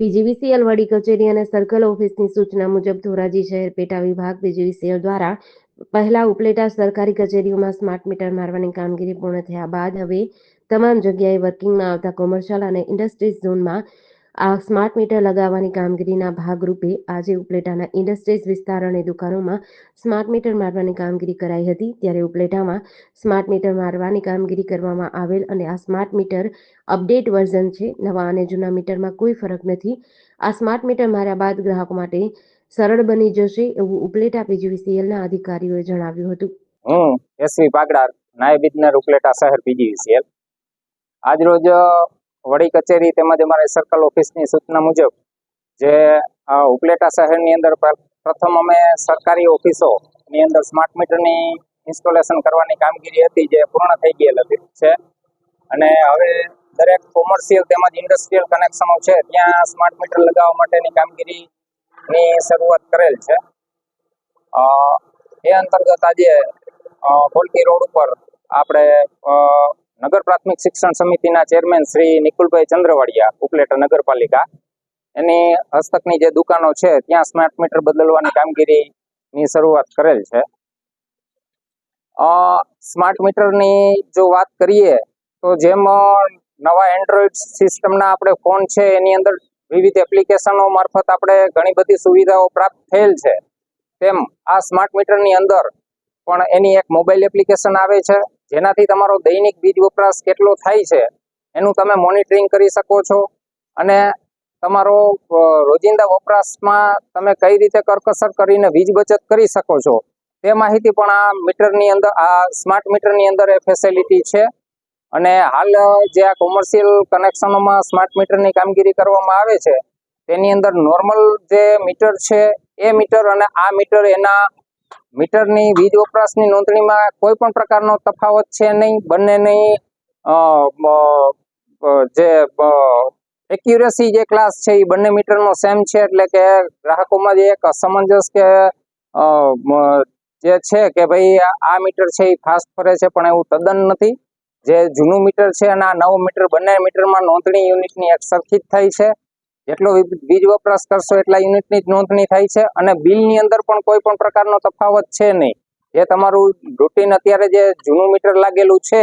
PGVCL વડી કચેરી અને સર્કલ ઓફિસની સૂચના મુજબ ધોરાજી શહેર પેટા વિભાગ પીજીવીસીએલ દ્વારા પહેલા ઉપલેટા સરકારી કચેરીઓમાં સ્માર્ટ મીટર મારવાની કામગીરી પૂર્ણ થયા બાદ હવે તમામ જગ્યાએ વર્કિંગમાં આવતા કોમર્શિયલ અને ઇન્ડસ્ટ્રીઝ ઝોનમાં આ સ્માર્ટ મીટર લગાવવાની કામગીરીના ભાગરૂપે આજે ઉપલેટાના ઇન્ડસ્ટ્રીઝ વિસ્તાર અને દુકાનોમાં સ્માર્ટ મીટર મારવાની કામગીરી કરાઈ હતી. ત્યારે ઉપલેટામાં સ્માર્ટ મીટર મારવાની કામગીરી કરવામાં આવેલ અને આ સ્માર્ટ મીટર અપડેટ વર્ઝન છે. નવા અને જૂના મીટરમાં કોઈ ફરક નથી. આ સ્માર્ટ મીટર માર્યા બાદ ગ્રાહકો માટે સરળ બની જશે એવું ઉપલેટા પીજીવીસીએલના અધિકારીઓએ જણાવ્યું હતું. હું એસવી પાગડાર નાયબ ઇજનેર ઉપલેટા શહેર પીજીવીસીએલ. આજરોજ વડી કચેરી તેમજ અમારી સર્કલ ઓફિસની સૂચના મુજબ જે ઉપલેટા શહેરની અંદર પ્રથમ અમે સરકારી ઓફિસોની અંદર સ્માર્ટ મીટરની ઇન્સ્ટોલેશન કરવાની કામગીરી હતી જે પૂર્ણ થઈ ગયેલ હતી છે. અને હવે દરેક કોમર્શિયલ તેમજ ઇન્ડસ્ટ્રીયલ કનેક્શનો છે, ત્યાં સ્માર્ટ મીટર લગાવવા માટેની કામગીરીની શરૂઆત કરેલ છે. એ અંતર્ગત આજે કોલકી રોડ ઉપર આપણે નગર પ્રાથમિક શિક્ષણ સમિતિના ચેરમેન શ્રી નિકુલભાઈ ચંદ્રવાડિયા ઉપલેટા નગરપાલિકા. એની હસ્તકની જે દુકાનો છે, ત્યાં સ્માર્ટ મીટર બદલવાની કામગીરીની શરૂઆત કરેલ છે. સ્માર્ટ મીટરની જો વાત કરીએ, તો જેમ નવા એન્ડ્રોઈડ સિસ્ટમના આપણે ફોન છે, એની અંદર વિવિધ એપ્લિકેશનો મારફત આપણે ઘણી બધી સુવિધાઓ પ્રાપ્ત થયેલ છે. તેમ આ સ્માર્ટ મીટરની અંદર પણ એની એક મોબાઈલ એપ્લિકેશન આવે છે. જેનાથી તમારો દૈનિક વીજ વપરાશ કેટલો થાય છે, એનું તમે મોનિટરિંગ કરી શકો છો. અને તમારો રોજિંદા વપરાશમાં તમે કઈ રીતે કરકસર કરીને વીજ બચત કરી શકો છો, તે માહિતી પણ આ મીટરની અંદર, આ સ્માર્ટ મીટરની અંદર એ ફેસિલિટી છે. અને હાલ જે આ કોમર્શિયલ કનેક્શનોમાં સ્માર્ટ મીટરની કામગીરી કરવામાં આવે છે, તેની અંદર નોર્મલ જે મીટર છે, એ મીટર અને આ મીટર એના મીટરની વીજ વપરાશની નોંધણીમાં કોઈ પણ પ્રકારનો તફાવત છે નહીં. બંનેની નહીં અ, જે એક્યુરેસી જે ક્લાસ છે એ બંને મીટરનો સેમ છે. એટલે કે ગ્રાહકોમાં જે એક અસમંજસ કે જે છે કે ભાઈ આ- મીટર છે એ ફાસ્ટ ફરે છે પણ એવું તદ્દન નથી. જે જૂનું મીટર છે અને આ નવું મીટર બંને મીટરમાં નોંધણી યુનિટની એક સરખી જ થાય છે. જેટલો વીજ વપરાશ કરશો એટલા યુનિટની જ નોંધણી થાય છે અને બિલની અંદર પણ કોઈ પણ પ્રકારનો તફાવત છે નહીં. જે તમારું રૂટીન અત્યારે જે જૂનું મીટર લાગેલું છે,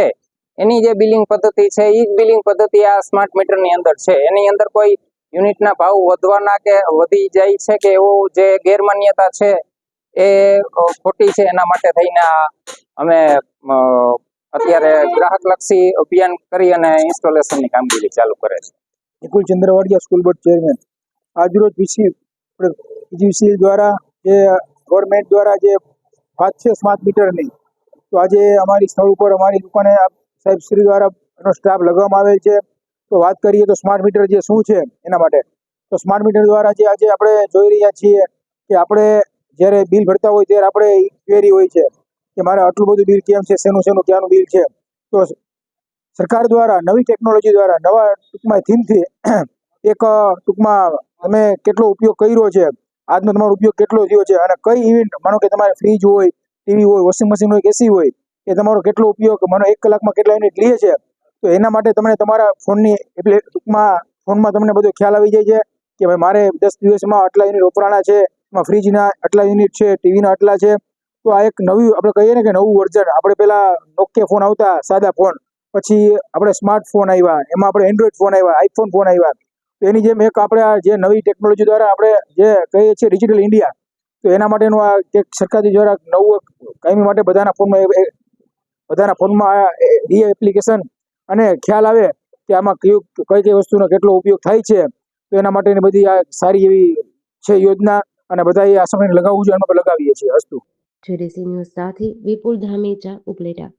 એની જે બિલિંગ પદ્ધતિ છે એ જ બિલિંગ પદ્ધતિ આ સ્માર્ટ મીટરની અંદર છે. એની અંદર કોઈ યુનિટના ભાવ વધવાના કે વધી જાય છે કે એવો જે ગેરમાન્યતા છે, એ ખોટી છે એના માટે થઈને અમે અત્યારે ગ્રાહકલક્ષી અભિયાન કરી અને ઇન્સ્ટોલેશનની કામગીરી ચાલુ કરે છે. Nikul Chandravadiya school board chairman આજરોજ પીસી પીજીવીસીએલ દ્વારા જે ગવર્મેન્ટ દ્વારા જે વાત છે સ્માર્ટ મીટરની તો આજે અમારી સ્થળ ઉપર અમારી દુકાને આ સાહેબ શ્રી દ્વારા એનો સ્ટાફ લગાવવામાં આવેલ છે. તો વાત કરીએ તો સ્માર્ટ મીટર જે શું છે એના માટે? તો સ્માર્ટ મીટર દ્વારા જે આજે આપણે જોઈ રહ્યા છીએ કે આપણે જ્યારે બિલ ભરતા હોય ત્યારે આપણે ક્વેરી હોય છે કે મારે આટલું બધું બિલ કેમ છે, શેનું શેનું, ક્યાંનું બિલ છે? તો સરકાર દ્વારા, નવી ટેકનોલોજી દ્વારા, નવા ટૂંકમાં થીમથી એક ટૂંકમાં તમે કેટલો ઉપયોગ કર્યો છે, આજનો તમારો ઉપયોગ કેટલો થયો છે અને કઈ ઇવેન્ટ માનો કે તમારે ફ્રીજ હોય ટીવી હોય વોશિંગ મશીન હોય એસી હોય, એ તમારો કેટલો ઉપયોગ, માનો એક કલાકમાં કેટલા યુનિટ લે છે, તો એના માટે તમને તમારા ફોનની એટલે ટૂંકમાં ફોનમાં તમને બધો ખ્યાલ આવી જાય છે કે ભાઈ મારે દસ દિવસમાં આટલા યુનિટ વપરાણા છે, એમાં ફ્રીજના આટલા યુનિટ છે ટીવીના આટલા છે, તો આ એક નવી, આપણે કહીએ ને કે નવું વર્ઝન આપણે પેલા નોકિયા ફોન આવતા, સાદા ફોન પછી આપણે સ્માર્ટફોન આવ્યા, એમાં આપણે એન્ડ્રોઈડ ફોન આવ્યા આઈફોન ફોન આવ્યા. એની જેમ એક આપણે જે નવી ટેકનોલોજી દ્વારા આપણે જે કહીએ છીએ ડિજિટલ ઇન્ડિયા તો એના માટેનું આ એક સરકારી દ્વારા નવું કાયમી માટે બધાના ફોનમાં એ- એ- બધાના ફોનમાં એ એપ્લિકેશન અને ખ્યાલ આવે કે આમાં કયું, કઈ કઈ વસ્તુનો કેટલો ઉપયોગ થાય છે, તો એના માટેની બધી આ સારી એવી છે યોજના અને બધા આ સમય લગાવવું જોઈએ એમાં લગાવીએ છીએ હસ્તુ જેડીસી ન્યૂઝ સાથે વિપુલ ધામેચા ઉપલેટા.